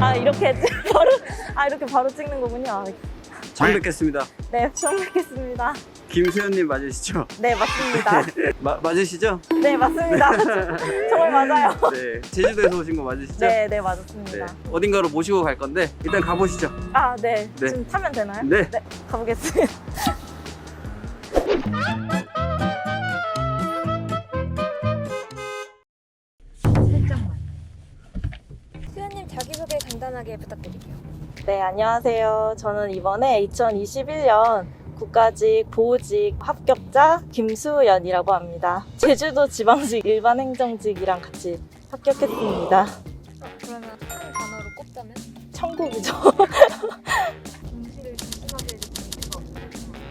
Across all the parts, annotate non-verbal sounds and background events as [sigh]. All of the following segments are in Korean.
아 이렇게 [laughs] 바로 아 이렇게 바로 찍는 거군요. 아, 처음 뵙겠습니다. 네 처음 뵙겠습니다. 김수현님 맞으시죠? 네 맞습니다. [laughs] 마, 맞으시죠? 네 맞습니다. [laughs] 정말 맞아요. 네. 제주도에서 오신 거 맞으시죠? 네 네 맞습니다. 어딘가로 모시고 갈 건데 일단 가보시죠. 아 네. 네. 지금 타면 되나요? 네. 가보겠습니다. 간단하게 부탁드릴게요. 네, 안녕하세요. 저는 이번에 2021년 국가직 보호직 합격자 김수연이라고 합니다. 제주도 지방직 일반 행정직이랑 같이 합격했습니다. 그러면 한 단어로 꼽자면 천국이죠. [laughs]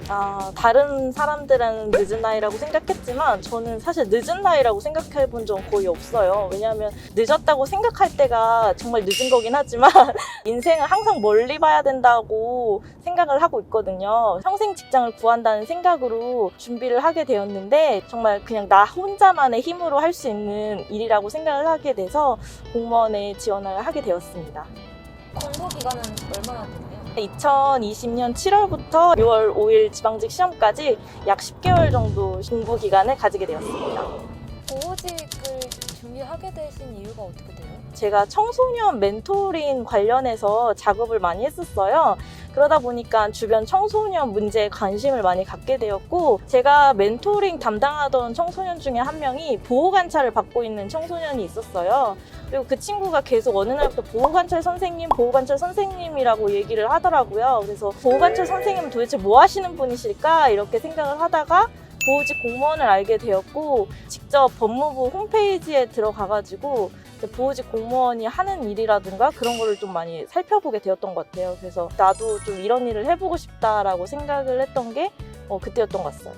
아, 다른 사람들은 늦은 나이라고 생각했지만 저는 사실 늦은 나이라고 생각해 본 적 거의 없어요. 왜냐하면 늦었다고 생각할 때가 정말 늦은 거긴 하지만 [laughs] 인생을 항상 멀리 봐야 된다고 생각을 하고 있거든요. 평생 직장을 구한다는 생각으로 준비를 하게 되었는데 정말 그냥 나 혼자만의 힘으로 할 수 있는 일이라고 생각을 하게 돼서 공무원에 지원을 하게 되었습니다. 공부 기간은 얼마나 되나요? 2020년 7월부터 6월 5일 지방직 시험까지 약 10개월 정도 공부 기간을 가지게 되었습니다. 보호직을 준비하게 되신 이유가 어떻게 돼요? 제가 청소년 멘토링 관련해서 작업을 많이 했었어요. 그러다 보니까 주변 청소년 문제에 관심을 많이 갖게 되었고, 제가 멘토링 담당하던 청소년 중에 한 명이 보호 관찰을 받고 있는 청소년이 있었어요. 그리고 그 친구가 계속 어느 날부터 보호관찰 선생님, 보호관찰 선생님이라고 얘기를 하더라고요. 그래서 보호관찰 선생님은 도대체 뭐 하시는 분이실까? 이렇게 생각을 하다가 보호직 공무원을 알게 되었고, 직접 법무부 홈페이지에 들어가가지고 보호직 공무원이 하는 일이라든가 그런 거를 좀 많이 살펴보게 되었던 것 같아요. 그래서 나도 좀 이런 일을 해보고 싶다라고 생각을 했던 게 어, 그때였던 것 같아요.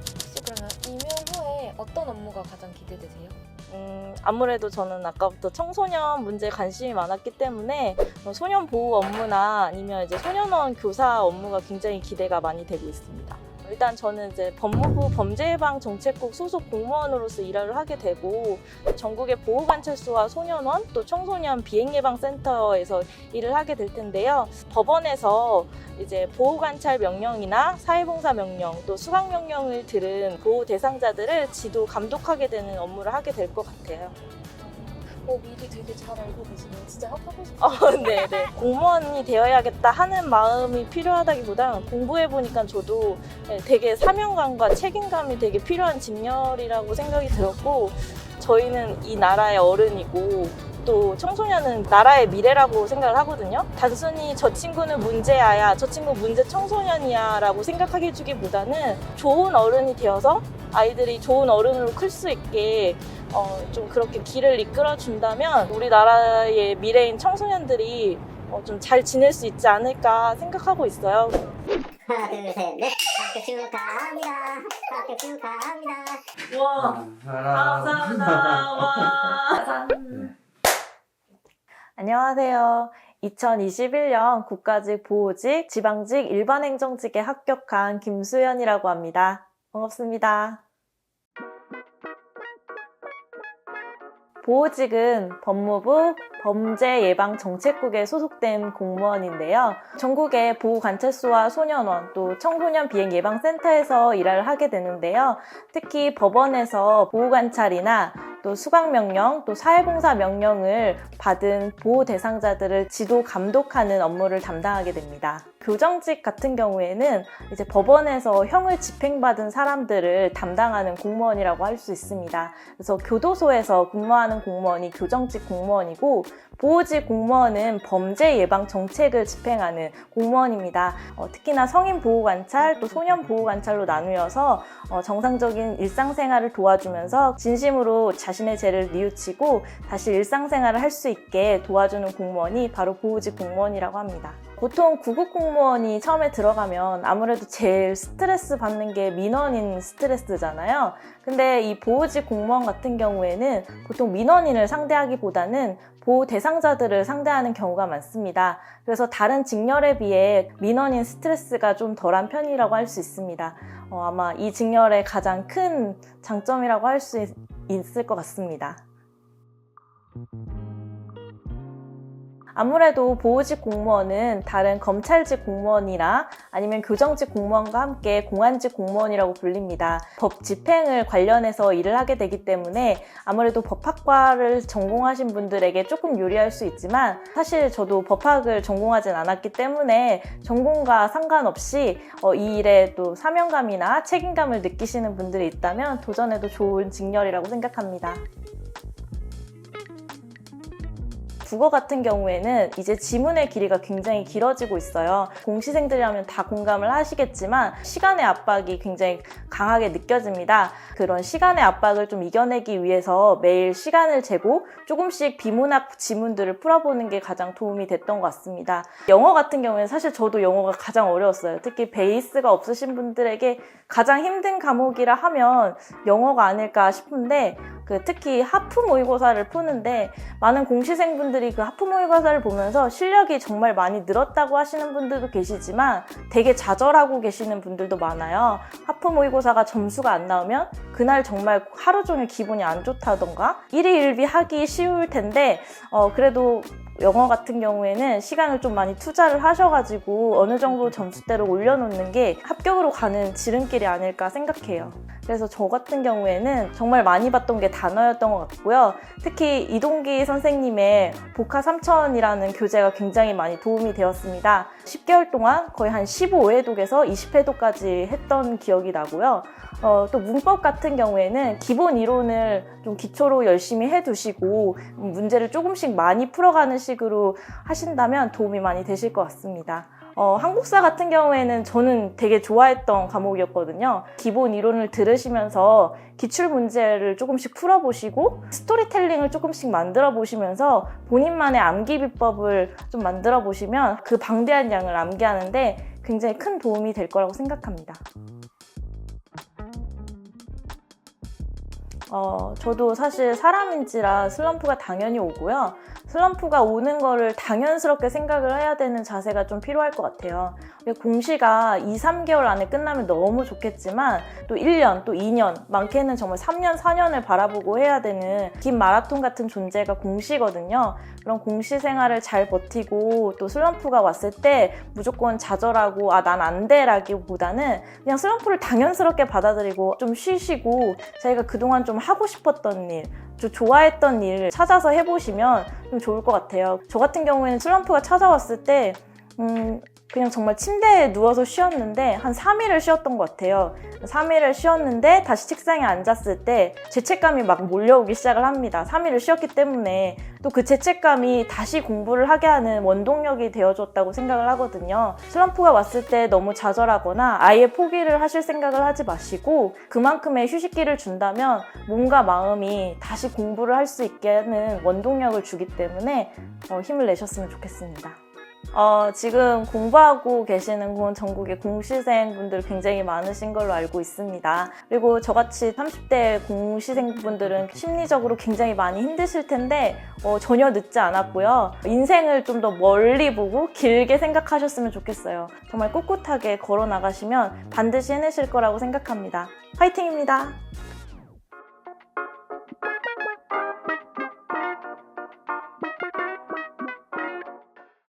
혹시 그러면 임용 후에 어떤 업무가 가장 기대되세요? 음, 아무래도 저는 아까부터 청소년 문제에 관심이 많았기 때문에 어, 소년 보호 업무나 아니면 이제 소년원 교사 업무가 굉장히 기대가 많이 되고 있습니다. 일단 저는 이제 법무부 범죄예방 정책국 소속 공무원으로서 일을 하게 되고 전국의 보호관찰소와 소년원 또 청소년 비행예방센터에서 일을 하게 될 텐데요. 법원에서 이제 보호관찰 명령이나 사회봉사 명령 또 수강 명령을 들은 보호 대상자들을 지도 감독하게 되는 업무를 하게 될 것 같아요. 어, 미리 되게 잘 알고 계시네요. 진짜 하고 싶어요. 어, [laughs] 네, 네. 공무원이 되어야겠다 하는 마음이 필요하다기보다 공부해 보니까 저도 네, 되게 사명감과 책임감이 되게 필요한 직렬이라고 생각이 들었고 저희는 이 나라의 어른이고 또 청소년은 나라의 미래라고 생각을 하거든요. 단순히 저 친구는 문제아야, 저 친구 문제 청소년이야 라고 생각하게 해주기보다는 좋은 어른이 되어서 아이들이 좋은 어른으로 클 수 있게 어, 좀 그렇게 길을 이끌어 준다면 우리나라의 미래인 청소년들이 어, 좀 잘 지낼 수 있지 않을까 생각하고 있어요. 하나 둘셋넷 학교 축하합니다 학교 축하합니다 [laughs] 와, 감사합니다. 와. 안녕하세요. 2021년 국가직 보호직 지방직 일반행정직에 합격한 김수연이라고 합니다. 반갑습니다. 보호직은 법무부 범죄 예방 정책국에 소속된 공무원인데요. 전국의 보호 관찰소와 소년원 또 청소년 비행 예방 센터에서 일을 하게 되는데요. 특히 법원에서 보호 관찰이나 또 수강 명령, 또 사회봉사 명령을 받은 보호 대상자들을 지도 감독하는 업무를 담당하게 됩니다. 교정직 같은 경우에는 이제 법원에서 형을 집행받은 사람들을 담당하는 공무원이라고 할 수 있습니다. 그래서 교도소에서 근무하는 공무원이 교정직 공무원이고 보호직 공무원은 범죄 예방 정책을 집행하는 공무원입니다. 어, 특히나 성인 보호 관찰 또 소년 보호 관찰로 나누어서 어, 정상적인 일상생활을 도와주면서 진심으로 자신의 죄를 뉘우치고 다시 일상생활을 할 수 있게 도와주는 공무원이 바로 보호직 공무원이라고 합니다. 보통 구급 공무원이 처음에 들어가면 아무래도 제일 스트레스 받는 게 민원인 스트레스잖아요. 근데 이 보호직 공무원 같은 경우에는 보통 민원인을 상대하기보다는 보호 대상자들을 상대하는 경우가 많습니다. 그래서 다른 직렬에 비해 민원인 스트레스가 좀 덜한 편이라고 할 수 있습니다. 어, 아마 이 직렬의 가장 큰 장점이라고 할 수 있을 것 같습니다. 아무래도 보호직 공무원은 다른 검찰직 공무원이나 아니면 교정직 공무원과 함께 공안직 공무원이라고 불립니다. 법 집행을 관련해서 일을 하게 되기 때문에 아무래도 법학과를 전공하신 분들에게 조금 유리할 수 있지만 사실 저도 법학을 전공하진 않았기 때문에 전공과 상관없이 어, 이 일에 또 사명감이나 책임감을 느끼시는 분들이 있다면 도전해도 좋은 직렬이라고 생각합니다. 국어 같은 경우에는 이제 지문의 길이가 굉장히 길어지고 있어요. 공시생들이라면 다 공감을 하시겠지만 시간의 압박이 굉장히 강하게 느껴집니다. 그런 시간의 압박을 좀 이겨내기 위해서 매일 시간을 재고 조금씩 비문학 지문들을 풀어보는 게 가장 도움이 됐던 것 같습니다. 영어 같은 경우에는 사실 저도 영어가 가장 어려웠어요. 특히 베이스가 없으신 분들에게 가장 힘든 과목이라 하면 영어가 아닐까 싶은데 그 특히 하프 모의고사를 푸는데 많은 공시생분들이 그 하프 모의고사를 보면서 실력이 정말 많이 늘었다고 하시는 분들도 계시지만 되게 좌절하고 계시는 분들도 많아요. 하프 모의고사가 점수가 안 나오면 그날 정말 하루 종일 기분이 안 좋다던가 일희일비 하기 쉬울 텐데 어, 그래도 영어 같은 경우에는 시간을 좀 많이 투자를 하셔가지고 어느 정도 점수대로 올려놓는 게 합격으로 가는 지름길이 아닐까 생각해요. 그래서 저 같은 경우에는 정말 많이 봤던 게 단어였던 것 같고요. 특히 이동기 선생님의 복화 3000이라는 교재가 굉장히 많이 도움이 되었습니다. 10개월 동안 거의 한 15회독에서 20회독까지 했던 기억이 나고요. 어, 또 문법 같은 경우에는 기본 이론을 좀 기초로 열심히 해두시고 문제를 조금씩 많이 풀어가는 식으로 하신다면 도움이 많이 되실 것 같습니다. 어, 한국사 같은 경우에는 저는 되게 좋아했던 과목이었거든요. 기본 이론을 들으시면서 기출 문제를 조금씩 풀어보시고 스토리텔링을 조금씩 만들어 보시면서 본인만의 암기 비법을 좀 만들어 보시면 그 방대한 양을 암기하는데 굉장히 큰 도움이 될 거라고 생각합니다. 어, 저도 사실 사람인지라 슬럼프가 당연히 오고요. 슬럼프가 오는 거를 당연스럽게 생각을 해야 되는 자세가 좀 필요할 것 같아요. 공시가 2, 3개월 안에 끝나면 너무 좋겠지만 또 1년, 또 2년, 많게는 정말 3년, 4년을 바라보고 해야 되는 긴 마라톤 같은 존재가 공시거든요. 그런 공시 생활을 잘 버티고 또 슬럼프가 왔을 때 무조건 좌절하고 아, 난 안 돼 라기보다는 그냥 슬럼프를 당연스럽게 받아들이고 좀 쉬시고 자기가 그동안 좀 하고 싶었던 일, 좀 좋아했던 일을 찾아서 해보시면 좀 좋을 것 같아요. 저 같은 경우에는 슬럼프가 찾아왔을 때, 음, 그냥 정말 침대에 누워서 쉬었는데 한 3일을 쉬었던 것 같아요. 3일을 쉬었는데 다시 책상에 앉았을 때 죄책감이 막 몰려오기 시작을 합니다. 3일을 쉬었기 때문에 또 그 죄책감이 다시 공부를 하게 하는 원동력이 되어줬다고 생각을 하거든요. 슬럼프가 왔을 때 너무 좌절하거나 아예 포기를 하실 생각을 하지 마시고 그만큼의 휴식기를 준다면 몸과 마음이 다시 공부를 할 수 있게 하는 원동력을 주기 때문에 어, 힘을 내셨으면 좋겠습니다. 어, 지금 공부하고 계시는 건 전국의 공시생분들 굉장히 많으신 걸로 알고 있습니다. 그리고 저같이 30대 공시생분들은 심리적으로 굉장히 많이 힘드실 텐데 어, 전혀 늦지 않았고요. 인생을 좀 더 멀리 보고 길게 생각하셨으면 좋겠어요. 정말 꿋꿋하게 걸어 나가시면 반드시 해내실 거라고 생각합니다. 화이팅입니다.